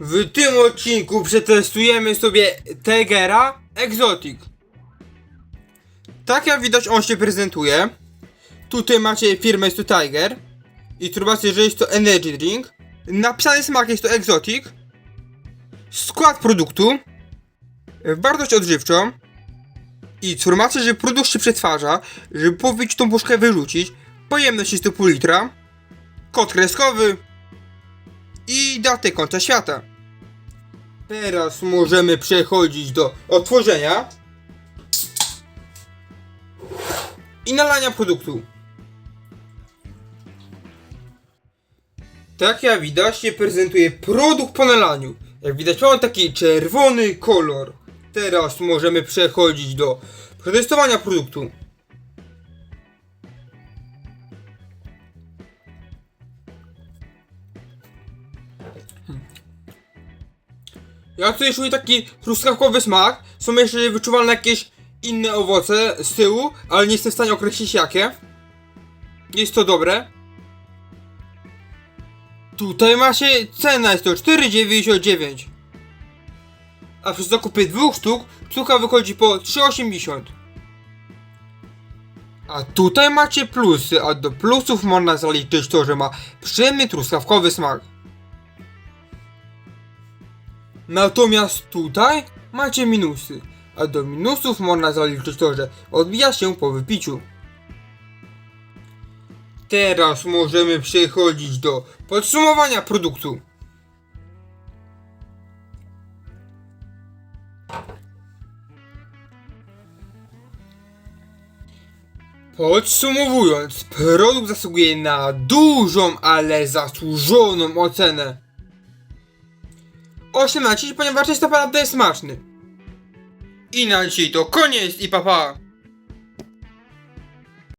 W tym odcinku przetestujemy sobie Tigera Exotic. Tak jak widać on się prezentuje. Tutaj macie firmę jest to Tiger. I tu macie, że jest to Energy Drink. Napisany smak jest to Exotic. Skład produktu. Wartość odżywczą. I informacja, że produkt się przetwarza, żeby powinnić tą puszkę wyrzucić. Pojemność jest to pół litra. Kod kreskowy. I datę końca świata. Teraz możemy przechodzić do otworzenia. I nalania produktu. Tak jak widać się prezentuje produkt po nalaniu. Jak widać ma on taki czerwony kolor. Teraz możemy przechodzić do przetestowania produktu. Ja tutaj czuję taki truskawkowy smak. Są jeszcze wyczuwalne jakieś inne owoce z tyłu, ale nie jestem w stanie określić jakie. Jest to dobre. Tutaj macie cena jest to 4,99. A przy zakupie dwóch sztuk sztuka wychodzi po 3,80. A tutaj macie plusy, a do plusów można zaliczyć to, że ma przyjemny truskawkowy smak. Natomiast tutaj macie minusy, a do minusów można zaliczyć to, że odbija się po wypiciu. Teraz możemy przechodzić do podsumowania produktu. Podsumowując, produkt zasługuje na dużą, ale zasłużoną ocenę. 8 na 10, ponieważ jest naprawdę smaczny. I na dzisiaj to koniec i papa. Pa.